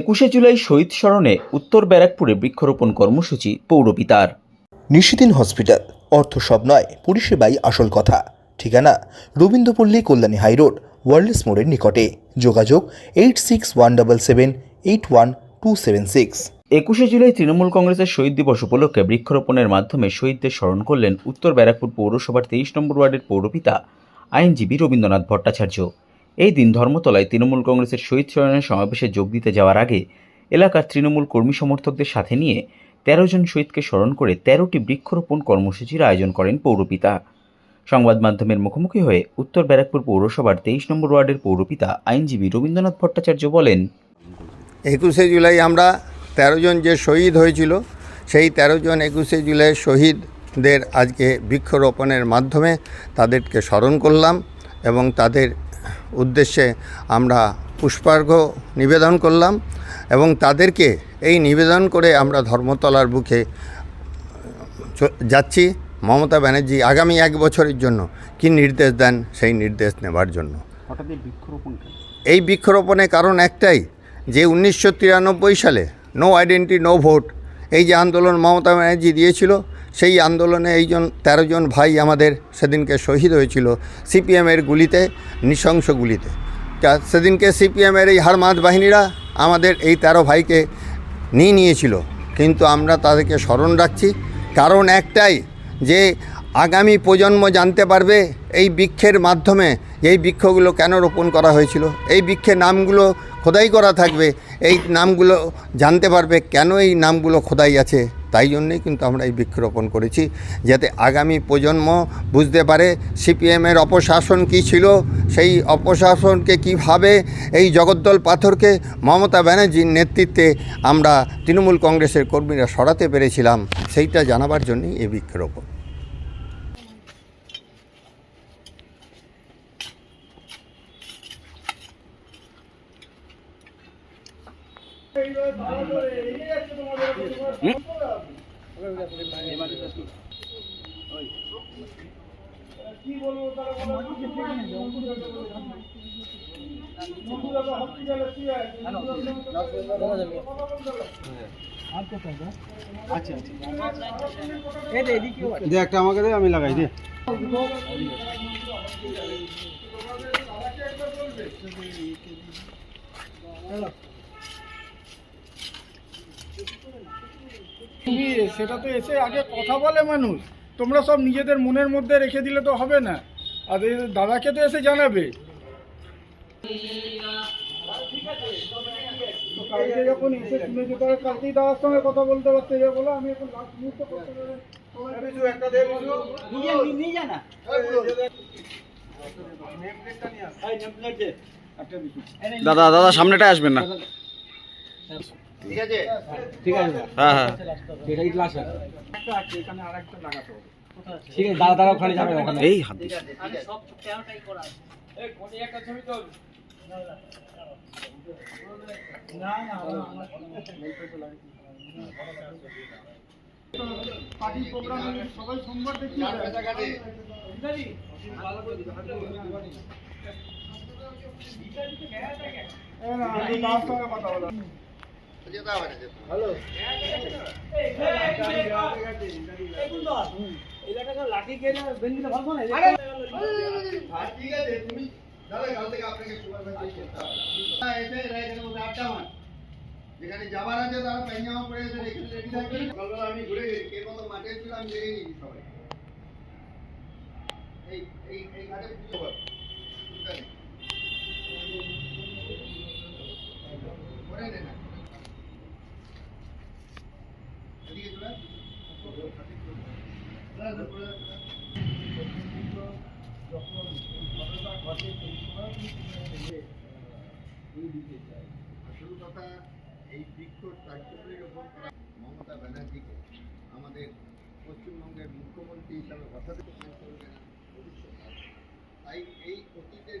একুশে জুলাই শহীদ স্মরণে উত্তর ব্যারাকপুরে বৃক্ষরোপণ কর্মসূচি পৌরপিতার। নিশিদিন হসপিটাল অর্থ সব নয় পরিষেবাই আসল কথা। ঠিকানা রবীন্দ্রপল্লী কল্যাণী হাইরোড ওয়ার্ল্ডস মোড়ের নিকটে। যোগাযোগ eight six one double seven eight one two seven six. একুশে জুলাই তৃণমূল কংগ্রেসের শহীদ দিবস উপলক্ষে বৃক্ষরোপণের মাধ্যমে শহীদদের স্মরণ করলেন উত্তর ব্যারাকপুর পৌরসভার তেইশ নম্বর ওয়ার্ডের পৌরপিতা আইনজীবী রবীন্দ্রনাথ ভট্টাচার্য। এই দিন ধর্মতলায় তৃণমূল কংগ্রেসের শহীদ স্মরণের সমাবেশে যোগ দিতে যাওয়ার আগে এলাকার তৃণমূল কর্মী সমর্থকদের সাথে নিয়ে তেরো জন শহীদকে স্মরণ করে তেরোটি বৃক্ষরোপণ কর্মসূচির আয়োজন করেন পৌরপিতা। সংবাদ মাধ্যমের মুখোমুখি হয়ে উত্তর ব্যারাকপুর পৌরসভার তেইশ নম্বর ওয়ার্ডের পৌরপিতা, আইনজীবী রবীন্দ্রনাথ ভট্টাচার্য বলেন, একুশে জুলাই আমরা তেরো জন যে শহীদ হয়েছিল, সেই তেরো জন একুশে জুলাই শহীদদের আজকে বৃক্ষরোপণের মাধ্যমে তাদেরকে স্মরণ করলাম এবং তাদের উদ্দেশ্যে আমরা পুষ্পার্ঘ নিবেদন করলাম এবং তাদেরকে এই নিবেদন করে আমরা ধর্মতলার বুকে যাচ্ছি। মমতা ব্যানার্জি আগামী এক বছরের জন্য কি নির্দেশ দেন সেই নির্দেশ নেবার জন্য? এই বৃক্ষরোপণের কারণ একটাই যে উনিশশো তিরানব্বই সালে নো আইডেন্টি নো ভোট এই যে আন্দোলন মমতা ব্যানার্জি দিয়েছিল সেই আন্দোলনে এইজন তেরো জন ভাই আমাদের সেদিনকে শহীদ হয়েছিল সিপিএমের গুলিতে, নৃশংস গুলিতে। সেদিনকে সিপিএমের এই হারমাদ বাহিনীরা আমাদের এই তেরো ভাইকে নিয়ে নিয়েছিল। কিন্তু আমরা তাদেরকে স্মরণ রাখছি। কারণ একটাই যে আগামী প্রজন্ম জানতে পারবে এই বৃক্ষের মাধ্যমে এই বৃক্ষগুলো কেন রোপণ করা হয়েছিল। এই বৃক্ষের নামগুলো খোদাই করা থাকবে। এই নামগুলো জানতে পারবে কেন এই নামগুলো খোদাই আছে। তাই জন্যই কিন্তু আমরা এই বৃক্ষরোপণ করেছি, যাতে আগামী প্রজন্ম বুঝতে পারে সিপিএমের অপশাসন কী ছিল, সেই অপশাসনকে কীভাবে এই জগদ্দল পাথরকে মমতা ব্যানার্জির নেতৃত্বে আমরা তৃণমূল কংগ্রেসের কর্মীরা সরাতে পেরেছিলাম, সেইটা জানাবার জন্যই এই বৃক্ষরোপণ। দে একটা আমাকে দে আমি লাগাই দে। তুমি সেটা তো এসে আগে কথা বলে মানুষ তোমরা সব নিজেদের মনের মধ্যে রেখে দিলে তো হবে না আর এই দাদাকে তো এসে জানাবে কালকে যখন এসে কালকেই দাদার সঙ্গে কথা বলতে পারতে যে বলো আমি এখন লাস্ট মুহূর্তে করতে পারব বিজু একটা দে বিজু দাদা দাদা সামনেটায় আসবেন না হ্যাঁ হ্যাঁ এই হাত দিস। পার্টির প্রোগ্রাম সবাই সোমবার দেখি দাদার সঙ্গে কথা বলো। যেখানে যাবার আছে তারা পাইজামা পরে রেখে রেডি থাকবে সকালবেলা আমি ঘুরে গেছি কে কত মাঠে ছিল আমি দেখে সবাই এই এই ঘাটে আসল কথা এই বৃক্ষ কার্যকরী রোপণ করা মমতা ব্যানার্জিকে আমাদের পশ্চিমবঙ্গের মুখ্যমন্ত্রী হিসাবে চলবে না ভবিষ্যৎ তাই এই অতীতের